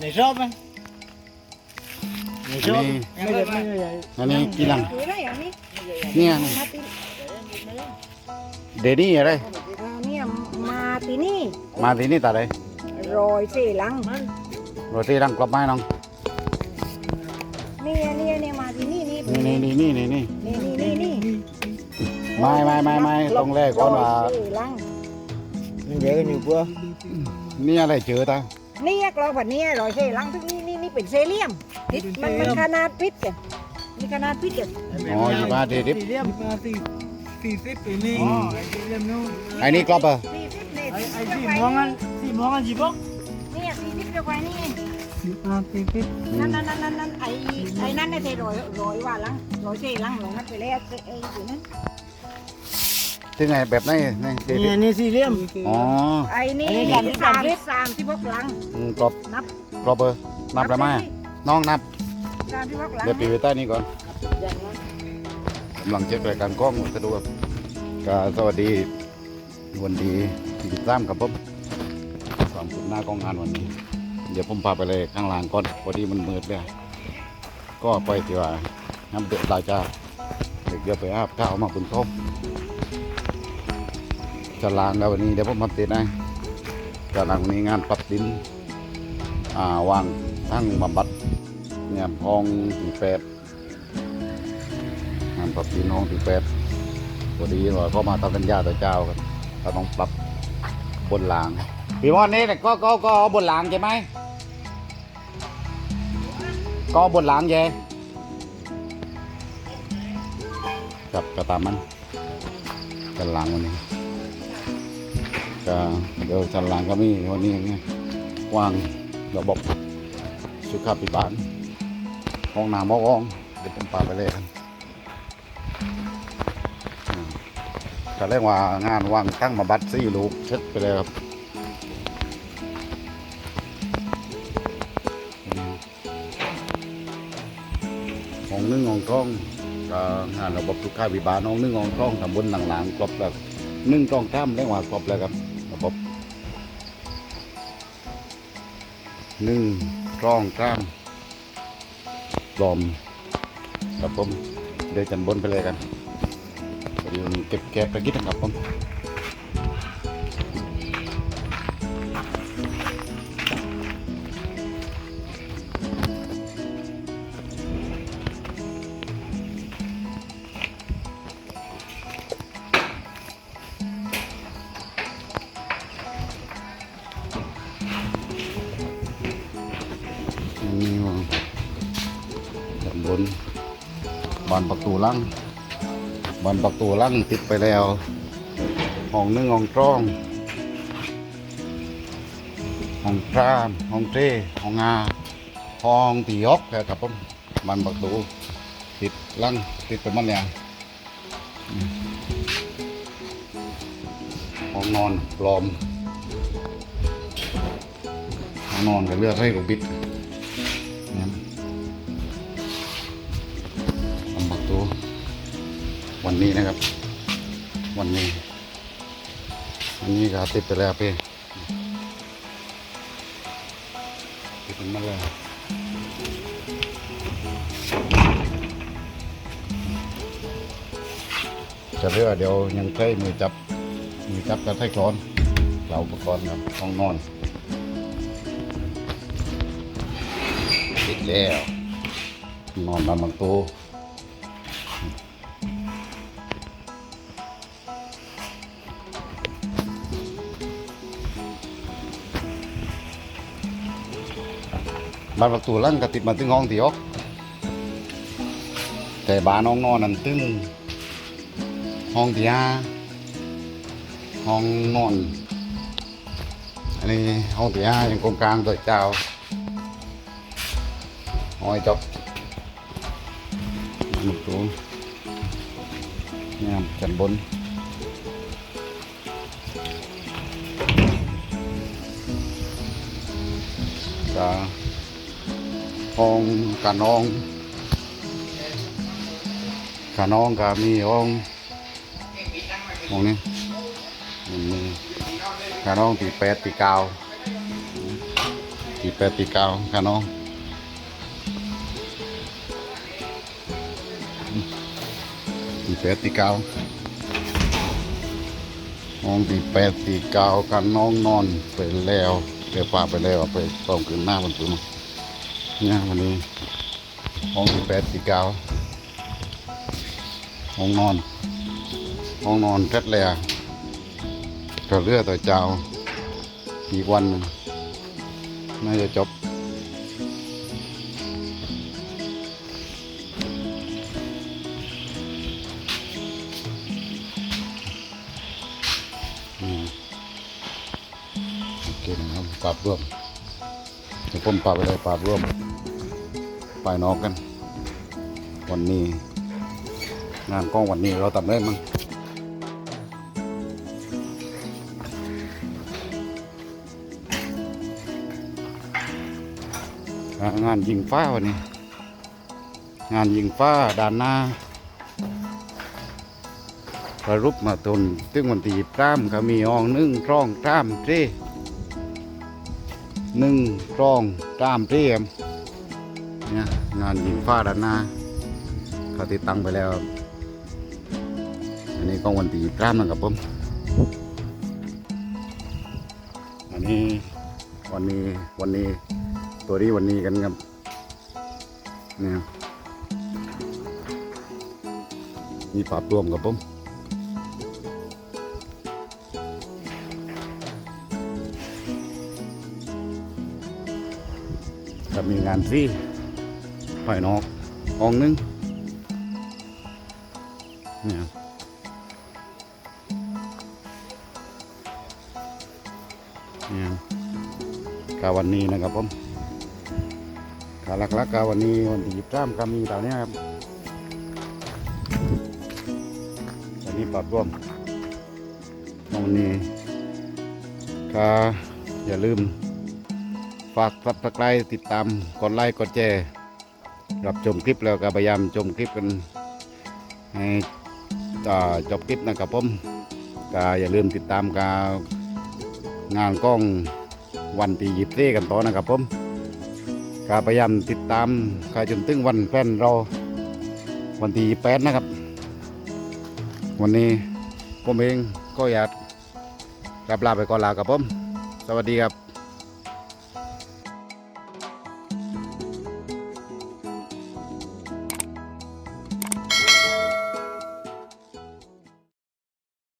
ในชอบไหมในชอบนี่ยังไม่ไม่ใหญ่อันนี้กี่หลังคืออะไรอย่างนี้เนี่ยมาติเดนี่อะไรอ่าเนี่ยมาติ นี่มาที่นี่ตาเลยรอยเสีหลังโรตีรังกรอบไม้น้องเนี่ยเนี่ยเนี่ยมาตินี่นี่นี่นี่นี่นี่นี่นี่นี่นี่นี่นี่ไม่ไม่ไม่ไม่ต้องแรกก่อนว่ารอยเสีหลังนี่เดี๋ยวกันอยู่ปัวนี่อะไรเจอตาเนี่ยกรอบแบบนี้รอยเสีหลังทุกนี่นี่นี่เป็นเซเลียมพิษมันมันขนาดพิษกันมีขนาดพิษกันอ๋ออยู่มาเดดิบสี่เหลี่ยมมาสี่สี่สิบปีนี่ไอ้สี่เหลี่ยมนู้นไอ้นี่กรอบอะสี่สิบเนี่ยไอ้ไอ้สี่สี่สิบมองกันสี่มองกันจีบกเนี่ยสี่สิบเดียวกันนี่สี่มาสี่สิบนั่นนั่นนั่นนั่นนั่นไอ้ไอ้นั่นเนี่ยเทรอยรอยว่าหลังรอยเสีหลังหลงนั่นไปแล้วไอ้อยู่นั่น ที่ไงแบบไหนนี่เดดินี่บนี่สี่เหลี่ยม อ๋อไอ้นี่อันนี้สามสามสิสิบบสามสิบหกหลัง อืมกรอบนับ กรอบเบอร์นับได้ไหมน้องนับ สามสิบหกหลังเดี๋ยวปีไว้ใต้นี้ก่อนกำลังเช็ครายการกล้องสะดวกก็สวัสดีวันดีที่ติดตามกับผมความคืบหน้ากองงานวันนี้ เดี๋ยวผมพาไปเลยข้างล่างก่อนพอดีมันมืดเลยก็ไปที่ว่าน้ำเดือดตายจ้าเด็กเดี๋ยวไปอาบข้าวมาบนโต๊ะ จะล้างแล้ววันนี้เดี๋ยวผมมาติดนะจะล้างวันนี้งานปรับดินอ่าวางทั้งบำบัดเนี่ยห้องที่แปดงานปรับดินห้องที่แปดพอดีว่าเขามาทำสัญญาต่อเจ้ากันเราต้องปรับบนรางพี่มอนนี่ก็ก็ก็บนรางใช่ไหมก็บนรางใช่ครับก็ตามมันกันรางวันนี้ ก็เดี๋ยวจันรางก็มีวันนี้ไงวางระบบสุขาภิบาลห้องน้ำห้องห้องเดี๋ยวผมพาไปเลยกันอืมก็เรียกว่างานวางตั้งมาบัดซี่ลูกเช็ดไปเลยครับห้องนึ่งห้องกล้องก็งานระบบสุขาภิบาลห้องนึ่งห้องกล้องทำบนหลังๆครบแล้วนึ่งกล้องข้ามเรียกว่าครบแล้วครับ หนึ่งกล้องกล้ามปลอมครับผมเดินจันบนไปเลยกันเดี๋ยวเก็บแกะไปกินนะครับผม นบานประตูลังบานประตูลังติดไปแล้วห้องนึ่งห้องกล้องห้องพรามห้องเทห้องงาห้องตีฮอกครับผมบานประตูติดลังติดไปมันเนี่ยห้องนอนปลอมห้องนอนก็เลือกให้ลูกบิด วันนี้นะครับ วันนี้วันนี้ก็ติดไปแล้วพี่ติดมาแล้วจะเรียกว่าเดี๋ยวยังใช้มือจับมือจับกับไส้คลอนเราอุปกรณ์ครับห้องนอนติดแล้วนอนนอนบางตัว บ้านประตูหลังก็ติดมาถึงห้องที่ออกแต่บ้านน้องนอนนั่นตึงห้องที่ห้าห้องนอนอันนี้ห้องที่ห้ายังกงกลางตัวเจ้าห้อยจบหมุดตัวเนี่ยจันบนกา ห้องกานองกานองก็มีห้องห้องนี้มันมีกานองตีแปดตีเก้าตีแปดตีเก้าค่ะน้องตีแปดตีเก้าน้องตีแปดตีเก้ากันน้องนอนไปแล้วเดี๋ยวพาไปแล้วไปต้องคืนหน้ามันปืน เนี่ยวันนี้ห้องตีแปดตีเก้าห้องนอน ห้องนอนเสร็จแล้ก็เรือต่อเจ้าอีกวันนึ่งน่าจะจบโอเคนะครับปราบร่วมเดี๋ยวผมปราบไปเลยปราบร่วม ไปนอกกัน วันนี้ งานกล้องวันนี้เราทำได้มั้งอะงานยิงฟ้าวันนี้ งานยิงฟ้าด้านหน้าประรุปมาตนตึงวันที่พรามก็มีอองนึ่งร่องตามเจ้หนึ่งร่องตามเจ้ เนี่ยงานยิงฟ้าด้านหน้าเขาติดตั้งไปแล้ว อันนี้ก็วันที่พรามนะครับผมอันนี้วันนี้วันนี้ตัวนี้วันนี้กันครับเนี่ยมีปราบรวมกับผมจะมีงานฟรี ภายนอกห้องนึงเนี่ยเนี่ยกาวันนี้นะครับผมกาลักๆกาวันนี้วันที่ยี่สิบสามก็มีตอนนี้ยครับวันนี้ปรับร่วมวันนี้ก็อย่าลืมฝากซับสไครติดตามกดไลค์กดแชร์ รับชมคลิปแล้วก็พยายามชมคลิปกันให้จบคลิปนะครับผมก็อย่าลืมติดตามการงานกล้องวันที่ยิบเต้กันต่อนะครับผมก็พยายามติดตามกาจนถึงวันแฟนเราวันที่ยี่แปดนะครับ วันนี้ผมเองก็อยากกลับลาไปก่อนลากับผม สวัสดีครับ